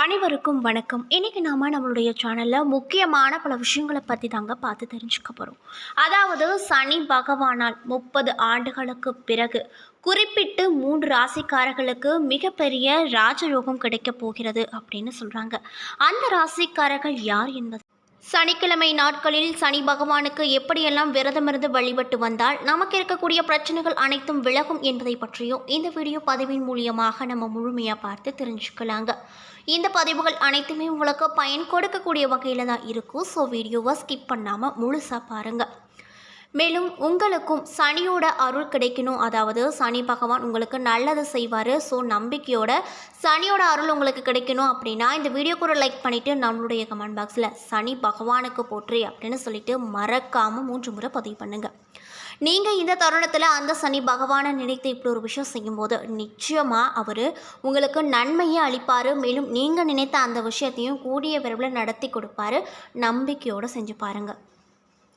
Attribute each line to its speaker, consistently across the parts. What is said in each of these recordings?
Speaker 1: அனைவருக்கும் வணக்கம். இன்னைக்கு நாம நம்மளுடைய சேனலில் முக்கியமான பல விஷயங்களை பற்றி தாங்க பார்த்து தெரிஞ்சுக்க போகிறோம் அதாவது சனி பகவானால் முப்பது ஆண்டுகளுக்கு பிறகு குறிப்பிட்டு மூன்று ராசிக்காரர்களுக்கு மிகப்பெரிய ராஜயோகம் கிடைக்கப் போகிறது அப்படின்னு சொல்கிறாங்க அந்த ராசிக்காரர்கள் யார் என்பது சனிக்கிழமை நாட்களில் சனி பகவானுக்கு எப்படியெல்லாம் விரதமிருந்து வழிபட்டு வந்தால் நமக்கு இருக்கக்கூடிய பிரச்சனைகள் அனைத்தும் விலகும் என்பதை பற்றியும் இந்த வீடியோ பதிவின் மூலியமாக நம்ம முழுமையாக பார்த்து தெரிஞ்சுக்கலாங்க. இந்த பதிவுகள் அனைத்துமே உங்களுக்கு பயன் கொடுக்கக்கூடிய வகையில் தான் இருக்கும். ஸோ வீடியோவை ஸ்கிப் பண்ணாமல் முழுசாக பாருங்கள் மேலும் உங்களுக்கும் சனியோட அருள் கிடைக்கணும். அதாவது சனி பகவான் உங்களுக்கு நல்லது செய்வார். ஸோ நம்பிக்கையோட சனியோட அருள் உங்களுக்கு கிடைக்கணும் அப்படின்னா இந்த வீடியோ கூட லைக் பண்ணிவிட்டு நம்மளுடைய கமெண்ட் பாக்ஸில் சனி பகவானுக்கு போற்றி அப்படின்னு சொல்லிட்டு மறக்காமல் மூன்று முறை பதிவு பண்ணுங்கள் நீங்கள் இந்த தருணத்தில் அந்த சனி பகவானை நினைத்து இப்படி ஒரு விஷயம் செய்யும்போது நிச்சயமாக அவர் உங்களுக்கு நன்மையை அளிப்பார். மேலும் நீங்கள் நினைத்த அந்த விஷயத்தையும் கூடிய விரைவில் நடத்தி கொடுப்பாரு. நம்பிக்கையோடு செஞ்சு பாருங்கள்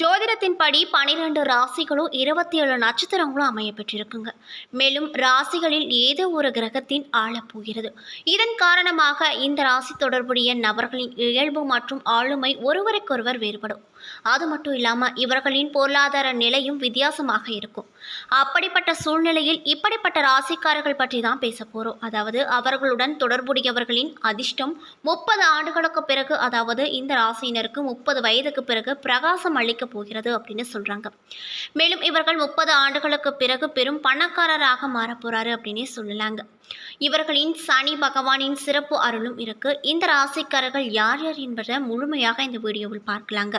Speaker 1: ஜோதிடத்தின்படி பனிரெண்டு ராசிகளும் இருபத்தி ஏழு நட்சத்திரங்களும் அமைய பெற்றிருக்குங்க மேலும் ராசிகளில் ஏதோ ஒரு கிரகத்தின் ஆளப்போகிறது இதன் காரணமாக இந்த ராசி தொடர்புடைய நபர்களின் இயல்பு மற்றும் ஆளுமை ஒருவருக்கொருவர் வேறுபடும். அது மட்டும் இல்லாமல் இவர்களின் பொருளாதார நிலையும் வித்தியாசமாக இருக்கும். அப்படிப்பட்ட சூழ்நிலையில் இப்படிப்பட்ட ராசிக்காரர்கள் பற்றி தான் பேச போகிறோம் அதாவது அவர்களுடன் தொடர்புடையவர்களின் அதிர்ஷ்டம் முப்பது ஆண்டுகளுக்கு பிறகு அதாவது இந்த ராசியினருக்கு முப்பது வயதுக்கு பிறகு பிரகாசம் அளிக்க போகிறது அப்படின்னு சொல்கிறாங்க மேலும் இவர்கள் முப்பது ஆண்டுகளுக்கு பிறகு பெரும் பணக்காரராக மாறப் போகிறாரு அப்படின்னே சொல்லலாங்க. இவர்களின் சனி பகவானின் சிறப்பு அருளும் இருக்கு. இந்த ராசிக்காரர்கள் யார் யார் என்பதை முழுமையாக இந்த வீடியோவில் பார்க்கலாங்க.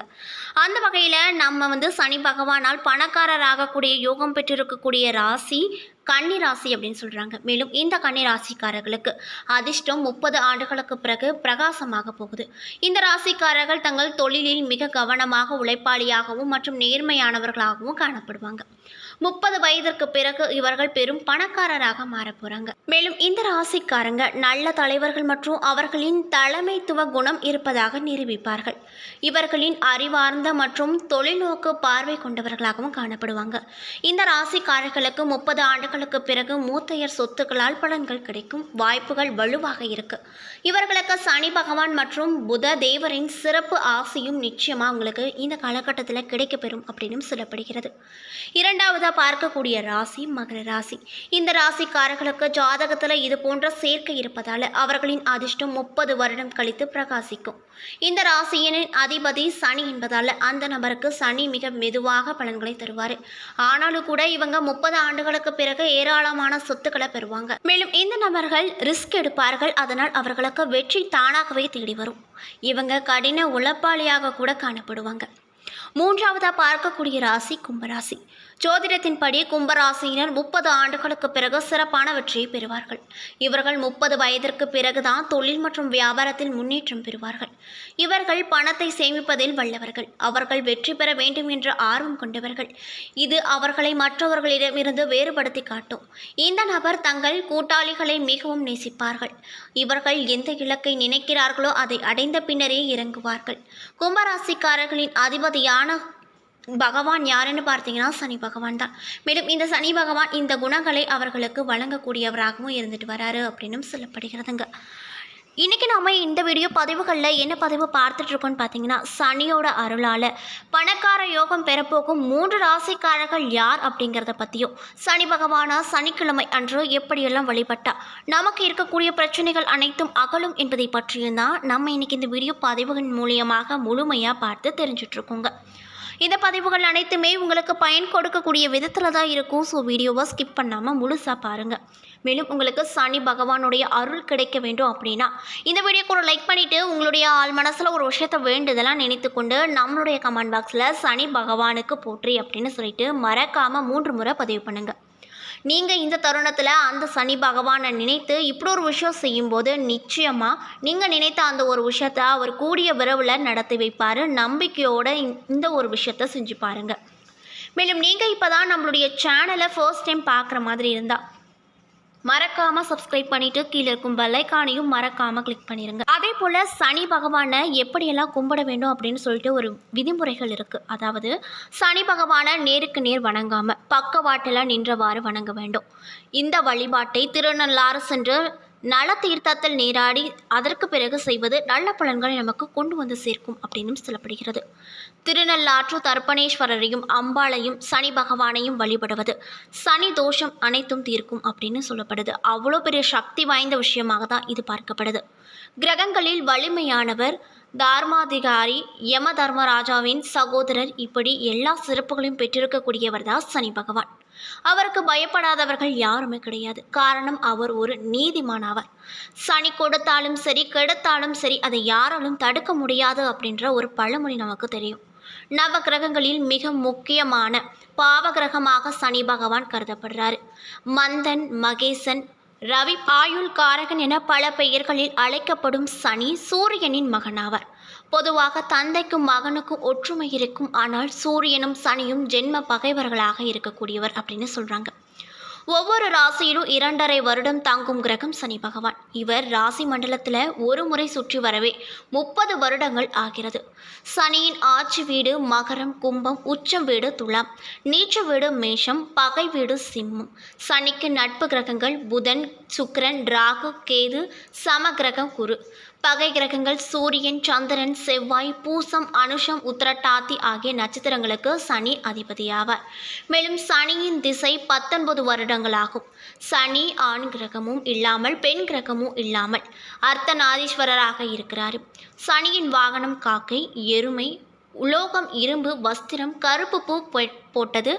Speaker 1: அந்த வகையில் நம்ம வந்து சனி பகவானால் பணக்காரராகக்கூடிய யோகம் பெற்றிருக்கக்கூடிய ராசி கன்னி ராசி அப்படின்னு சொல்கிறாங்க மேலும் இந்த கன்னி ராசிக்காரர்களுக்கு அதிர்ஷ்டம் முப்பது ஆண்டுகளுக்கு பிறகு பிரகாசமாக போகுது. இந்த ராசிக்காரர்கள் தங்கள் தொழிலில் மிக கவனமாக உழைப்பாளியாகவும் மற்றும் நேர்மையானவர்களாகவும் காணப்படுவாங்க. முப்பது வயதிற்கு பிறகு இவர்கள் பெரும் பணக்காரராக மாறப்போறாங்க மேலும் இந்த ராசிக்காரங்க நல்ல தலைவர்கள் மற்றும் அவர்களின் தலைமைத்துவ குணம் இருப்பதாக நிரூபிப்பார்கள். இவர்களின் அறிவார்ந்த மற்றும் தொழில்நோக்கு பார்வை கொண்டவர்களாகவும் காணப்படுவாங்க. இந்த ராசிக்காரர்களுக்கு முப்பது ஆண்டுகளுக்கு பிறகு மூத்தையர் சொத்துக்களால் பலன்கள் கிடைக்கும் வாய்ப்புகள் வலுவாக இருக்கு. இவர்களுக்கு சனி பகவான் மற்றும் புத தேவரின் சிறப்பு ஆசையும் நிச்சயமாக உங்களுக்கு இந்த காலகட்டத்தில் கிடைக்கப்பெறும் அப்படின்னு சொல்லப்படுகிறது. இரண்டாவது பார்க்கக்கூடிய ராசி மகர ராசி. இந்த ராசிக்காரர்களுக்கு ஜாதகத்தில் இது போன்ற சேர்க்கை இருப்பதால் அவர்களின் அதிர்ஷ்டம் முப்பது வருடம் கழித்து பிரகாசிக்கும். இந்த ராசியின் அதிபதி சனி என்பதால் அந்த நபருக்கு சனி மிக மெதுவாக பலன்களை தருவார். ஆனாலும் கூட இவங்க முப்பது ஆண்டுகளுக்கு பிறகு ஏராளமான சொத்துக்களை பெறுவாங்க. மேலும் இந்த நபர்கள் ரிஸ்க் எடுப்பார்கள் அதனால் அவர்களுக்கு வெற்றி தானாகவே தேடி வரும். இவங்க கடின உழைப்பாளியாக கூட காணப்படுவாங்க. மூன்றாவதாக பார்க்கக்கூடிய ராசி கும்பராசி. ஜோதிடத்தின்படி கும்பராசியினர் முப்பது ஆண்டுகளுக்கு பிறகு சிறப்பான வெற்றியை பெறுவார்கள். இவர்கள் முப்பது வயதிற்கு பிறகுதான் தொழில் மற்றும் வியாபாரத்தில் முன்னேற்றம் பெறுவார்கள். இவர்கள் பணத்தை சேமிப்பதில் வல்லவர்கள். அவர்கள் வெற்றி பெற வேண்டும் என்ற ஆர்வம் கொண்டவர்கள். இது அவர்களை மற்றவர்களிடமிருந்து வேறுபடுத்தி காட்டும். இந்த நபர் தங்கள் கூட்டாளிகளை மிகவும் நேசிப்பார்கள். இவர்கள் எந்த இலக்கை நினைக்கிறார்களோ அதை அடைந்த பின்னரே இறங்குவார்கள். கும்பராசிக்காரர்களின் அதிபதியான பகவான் யாருன்னு பார்த்தீங்கன்னா சனி பகவான் தான். மேலும் இந்த சனி பகவான் இந்த குணங்களை அவர்களுக்கு வழங்கக்கூடியவராகவும் இருந்துட்டு வராரு அப்படின்னும் சொல்லப்படுகிறதுங்க. இன்றைக்கி நம்ம இந்த வீடியோ பதிவுகளில் என்ன பதிவு பார்த்துட்ருக்கோன்னு பார்த்தீங்கன்னா சனியோட அருளால் பணக்கார யோகம் பெறப்போகும் மூன்று ராசிக்காரர்கள் யார் அப்படிங்கிறத பற்றியும் சனி பகவானா சனிக்கிழமை அன்று எப்படியெல்லாம் வழிபட்டா நமக்கு இருக்கக்கூடிய பிரச்சனைகள் அனைத்தும் அகலும் என்பதை பற்றியும் தான் நம்ம இன்றைக்கி இந்த வீடியோ பதிவுகள் மூலியமாக முழுமையாக பார்த்து தெரிஞ்சிட்ருக்கோங்க இந்த பதிவுகள் அனைத்துமே உங்களுக்கு பயன் கொடுக்கக்கூடிய விதத்தில் தான் இருக்கும். ஸோ வீடியோவை ஸ்கிப் பண்ணாமல் முழுசாக பாருங்கள் மேலும் உங்களுக்கு சனி பகவானுடைய அருள் கிடைக்க வேண்டும் அப்படின்னா இந்த வீடியோக்கு ஒரு லைக் பண்ணிவிட்டு உங்களுடைய ஆள் மனசில் ஒரு விஷயத்தை வேண்டுதெல்லாம் நினைத்து கொண்டு நம்மளுடைய கமெண்ட் பாக்ஸில் சனி பகவானுக்கு போற்றி அப்படின்னு சொல்லிட்டு மறக்காமல் மூன்று முறை பதிவு பண்ணுங்கள் நீங்கள் இந்த தருணத்தில் அந்த சனி பகவானை நினைத்து இப்படி ஒரு விஷயம் செய்யும்போது நிச்சயமாக நீங்கள் நினைத்த அந்த ஒரு விஷயத்த அவர் கூடிய விரைவில் நடத்தி வைப்பார். நம்பிக்கையோடு இந்த- இந்த ஒரு விஷயத்த செஞ்சு பாருங்கள் மேலும் நீங்கள் இப்போ தான் நம்மளுடைய சேனலை ஃபர்ஸ்ட் டைம் பார்க்குற மாதிரி இருந்தால் மறக்காம சப்ஸ்கிரைப் பண்ணிட்டு கீழே இருக்கும் பெல்லைக்கானையும் மறக்காம கிளிக் பண்ணிருங்க. அதே போல சனி பகவானை எப்படியெல்லாம் கும்பிட வேண்டும் அப்படின்னு சொல்லிட்டு ஒரு விதிமுறைகள் இருக்கு. அதாவது சனி பகவானை நேருக்கு நேர் வணங்காம பக்கவாட்டெல்லாம் நின்றவாறு வணங்க வேண்டும். இந்த வழிபாட்டை திருநள்ளாறு சென்று நல தீர்த்தத்தில் நீராடி அதற்கு பிறகு செய்வது நல்ல பலன்களை நமக்கு கொண்டு வந்து சேர்க்கும் அப்படின்னும் சொல்லப்படுகிறது. திருநள்ளாற்று தர்ப்பணேஸ்வரரையும் அம்பாளையும் சனி பகவானையும் வழிபடுவது சனி தோஷம் அனைத்தும் தீர்க்கும் அப்படின்னு சொல்லப்படுது. அவ்வளோ பெரிய சக்தி வாய்ந்த விஷயமாக தான் இது பார்க்கப்படுது. கிரகங்களில் வலிமையானவர் தர்மாதிகாரி யம தர்மராஜாவின் சகோதரர் இப்படி எல்லா சிறப்புகளையும் பெற்றிருக்கக்கூடியவர் தான் சனி பகவான். அவருக்கு பயப்படாதவர்கள் யாருமே கிடையாது. காரணம் அவர் ஒரு நீதிமானவர். சனி கொடுத்தாலும் சரி கெடுத்தாலும் சரி அதை யாராலும் தடுக்க முடியாது அப்படின்ற ஒரு பழமொழி நமக்கு தெரியும். நவ கிரகங்களில் மிக முக்கியமான பாவகிரகமாக சனி பகவான் கருதப்படுறாரு. மந்தன் மகேசன் ரவி ஆயுள் காரகன் என பல பெயர்களில் அழைக்கப்படும் சனி சூரியனின் மகனாவார். பொதுவாக தந்தைக்கும் மகனுக்கும் ஒற்றுமை இருக்கும். ஆனால் சூரியனும் சனியும் ஜென்ம பகைவர்களாக இருக்கக்கூடியவர் அப்படின்னு சொல்றாங்க. ஒவ்வொரு ராசியிலும் இரண்டரை வருடம் தாங்கும் கிரகம் சனி பகவான். இவர் ராசி மண்டலத்தில் ஒரு முறை சுற்றி வரவே முப்பது வருடங்கள் ஆகிறது. சனியின் ஆட்சி வீடு மகரம் கும்பம் உச்சம் வீடு துலாம். நீச்ச வீடு மேஷம் பகை வீடு சிம்மம். சனிக்கு நட்பு கிரகங்கள் புதன் சுக்கரன் ராகு கேது சம கிரகம் குரு. பகை கிரகங்கள் சூரியன் சந்திரன் செவ்வாய் பூசம் அனுஷம் உத்திரட்டாத்தி ஆகிய நட்சத்திரங்களுக்கு சனி அதிபதியாவார். மேலும் சனியின் திசை பத்தொன்பது வருடங்களாகும். சனி ஆண் கிரகமும் இல்லாமல் பெண் கிரகமும் இல்லாமல் அர்த்தநாதீஸ்வரராக இருக்கிறார். சனியின் வாகனம் காக்கை எருமை உலோகம் இரும்பு வஸ்திரம் கருப்பு பூ போட்டது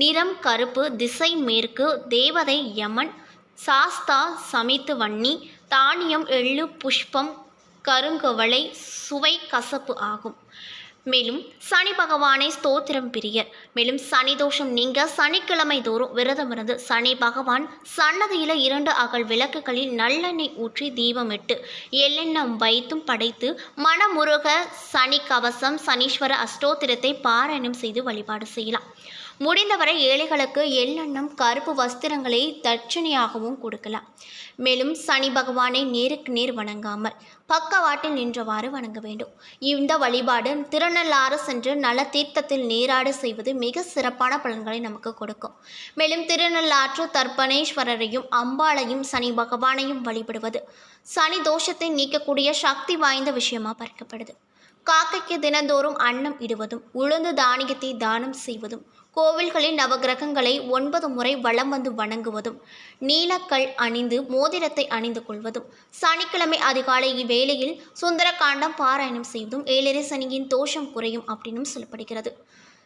Speaker 1: நிறம் கருப்பு திசை மேற்கு தேவதை யமன் சாஸ்தா சமித்து வன்னி தானியம் எள்ளு புஷ்பம் கருங்குவளை சுவை கசப்பு ஆகும். மேலும் சனி பகவானை ஸ்தோத்திரம் பிரியர் மேலும் சனி தோஷம் நீங்க சனிக்கிழமை தோறும் விரதம் இருந்து சனி பகவான் சன்னதியில இரண்டு அகல் விளக்குகளில் நல்லெண்ணெய் ஊற்றி தீபமிட்டு எள்ளெண்ணம் வைத்தும் படைத்து மனமுருக சனி கவசம் சனீஸ்வர அஷ்டோத்திரத்தை பாராயணம் செய்து வழிபாடு செய்யலாம். முடிந்தவரை ஏழைகளுக்கு எள்ளெண்ணம் கருப்பு வஸ்திரங்களை தட்சணையாகவும் கொடுக்கலாம். மேலும் சனி பகவானை நேருக்கு நேர் வணங்காமல் பக்கவாட்டில் நின்றவாறு வணங்க வேண்டும். இந்த வழிபாடு திருநள்ளாறு சென்று நல தீர்த்தத்தில் நீராடு செய்வது மிக சிறப்பான பலன்களை நமக்கு கொடுக்கும். மேலும் திருநள்ளாற்று தர்ப்பணேஸ்வரரையும் அம்பாளையும் சனி பகவானையும் வழிபடுவது சனி தோஷத்தை நீக்கக்கூடிய சக்தி வாய்ந்த விஷயமாக பார்க்கப்படுது. காக்கைக்கு தினந்தோறும் அன்னம் இடுவதும் உளுந்து தானியத்தை தானம் செய்வதும் கோவில்களில் நவகிரகங்களை ஒன்பது முறை வலம் வந்து வணங்குவதும் நீலக்கல் அணிந்து மோதிரத்தை அணிந்து கொள்வதும் சனிக்கிழமை அதிகாலை இவ்வேளையில் சுந்தரகாண்டம் பாராயணம் செய்வதும் ஏழரை சனியின் தோஷம் குறையும் அப்படின்னும் சொல்லப்படுகிறது.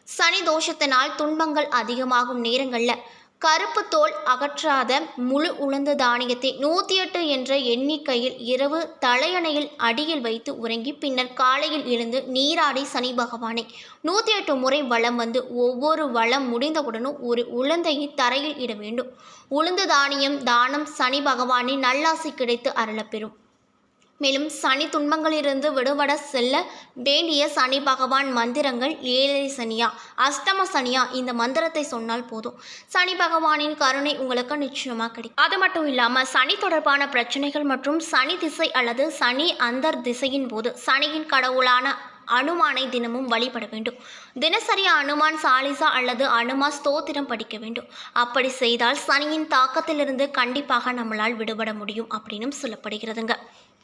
Speaker 1: சனி தோஷத்தினால் துன்பங்கள் அதிகமாகும் நேரங்களில் கருப்பு தோல் அகற்றாத முழு உளுந்து தானியத்தை நூற்றி எட்டு என்ற எண்ணிக்கையில் இரவு தலையணையில் அடியில் வைத்து உறங்கி பின்னர் காலையில் எழுந்து நீராடி சனி பகவானை. நூற்றி எட்டு முறை வளம் வந்து ஒவ்வொரு வளம் முடிந்தவுடனும் ஒரு உளுந்தையை தரையில் இட வேண்டும். உளுந்து தானியம் தானம் சனி பகவானின் நல்லாசி கிடைத்து அருளப்பெறும். மேலும் சனி துன்பங்களிலிருந்து விடுபட செல்ல வேண்டிய சனி பகவான் மந்திரங்கள் ஏழரை சனியா அஷ்டம சனியா இந்த மந்திரத்தை சொன்னால் போதும். சனி பகவானின் கருணை உங்களுக்கு நிச்சயமாக கிடைக்கும். அது மட்டும் இல்லாமல் சனி தொடர்பான பிரச்சனைகள் மற்றும் சனி திசை அல்லது சனி அந்தர் திசையின் போது சனியின் கடவுளான அனுமானை தினமும் வழிபட வேண்டும். தினசரி அனுமான் சாலிசா அல்லது அனுமா ஸ்தோத்திரம் படிக்க வேண்டும். அப்படி செய்தால் சனியின் தாக்கத்திலிருந்து கண்டிப்பாக நம்மளால் விடுபட முடியும் அப்படின்னும் சொல்லப்படுகிறதுங்க.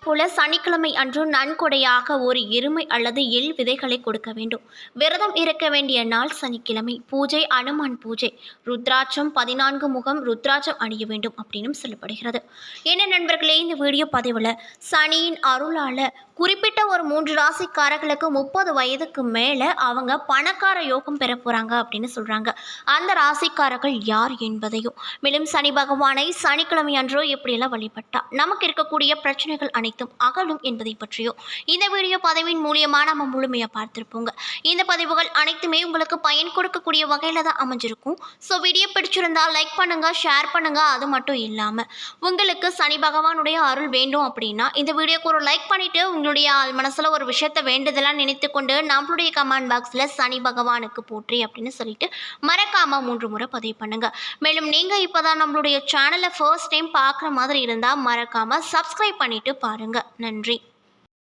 Speaker 1: போல சனிக்கிழமை அன்று நன்கொடையாக ஒரு எருமை அல்லது எள் விதைகளை கொடுக்க வேண்டும். விரதம் இருக்க வேண்டிய நாள் சனிக்கிழமை. பூஜை அனுமான் பூஜை. ருத்ராட்சம் பதினான்கு முகம் ருத்ராட்சம் அணிய வேண்டும் அப்படின்னும் சொல்லப்படுகிறது. என்ன நண்பர்களே இந்த வீடியோ பதிவில் சனியின் அருளால் குறிப்பிட்ட ஒரு மூன்று ராசிக்காரர்களுக்கு முப்பது வயதுக்கு மேலே அவங்க பணக்கார யோகம் பெற போகிறாங்க அப்படின்னு சொல்கிறாங்க அந்த ராசிக்காரர்கள் யார் என்பதையும் மேலும் சனி பகவானை சனிக்கிழமை அன்றோ எப்படியெல்லாம் வழிபட்டா நமக்கு இருக்கக்கூடிய பிரச்சனைகள் அனைத்தும் அகலும் என்பதை பற்றியும் இந்த வீடியோ பதிவின் மூலியமாக நம்ம முழுமையாக பார்த்துருப்போங்க. இந்த பதிவுகள் அனைத்துமே உங்களுக்கு பயன் கொடுக்கக்கூடிய வகையில் தான் அமைஞ்சிருக்கும். ஸோ வீடியோ பிடிச்சிருந்தால் லைக் பண்ணுங்கள் ஷேர் பண்ணுங்கள் அது மட்டும் இல்லாமல் உங்களுக்கு சனி பகவானுடைய அருள் வேண்டும் அப்படின்னா இந்த வீடியோக்கு ஒரு லைக் பண்ணிவிட்டு உங்களுடைய ஆள் மனசில் ஒரு விஷயத்த வேண்டுதலாக நினைத்து கொண்டு நம்மளுடைய கமெண்ட் பாக்ஸில் சனி பகவானுக்கு போற்றி அப்படின்னு சொல்லிட்டு மறக்காமல் மூன்று முறை பதிவு பண்ணுங்கள் மேலும் நீங்கள் இப்போ தான் நம்மளுடைய சேனலை ஃபர்ஸ்ட் டைம் பார்க்குற மாதிரி இருந்தால் மறக்காமல் சப்ஸ்கிரைப் பண்ணிவிட்டு பாருங்கள் நன்றி.